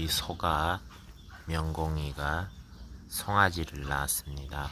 우리 소가 명공이가 송아지를 낳았습니다.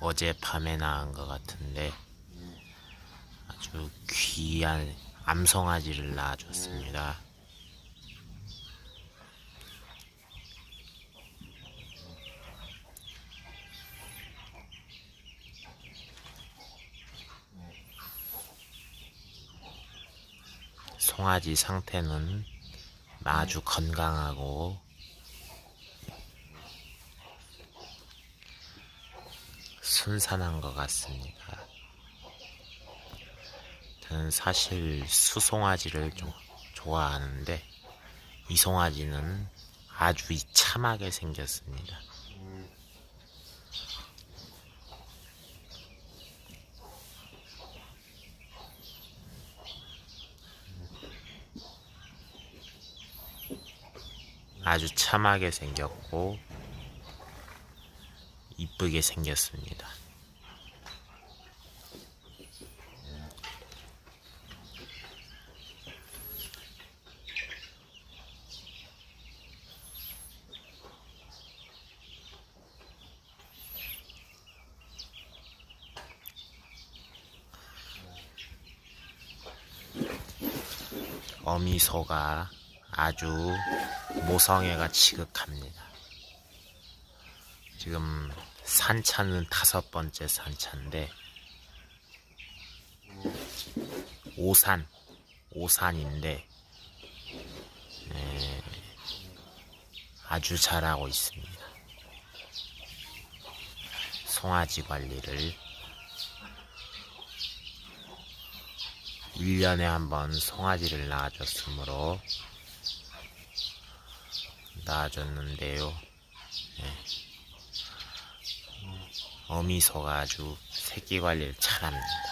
어젯밤에 낳은 것 같은데 아주 귀한 암송아지를 낳아줬습니다. 송아지 상태는 아주 건강하고 순산한 것 같습니다. 저는 사실 수송아지를 좀 좋아하는데 이 송아지는 아주 이참하게 생겼습니다. 아주 참하게 생겼고 이쁘게 생겼습니다. 어미소가 아주 모성애가 지극합니다. 지금 산차는 다섯 번째 산차인데 오산 오산인데 에, 아주 잘하고 있습니다. 송아지 관리를 1년에 한 번 송아지를 낳아줬으므로 낳아줬는데요. 예. 어미소가 아주 새끼 관리를 잘합니다.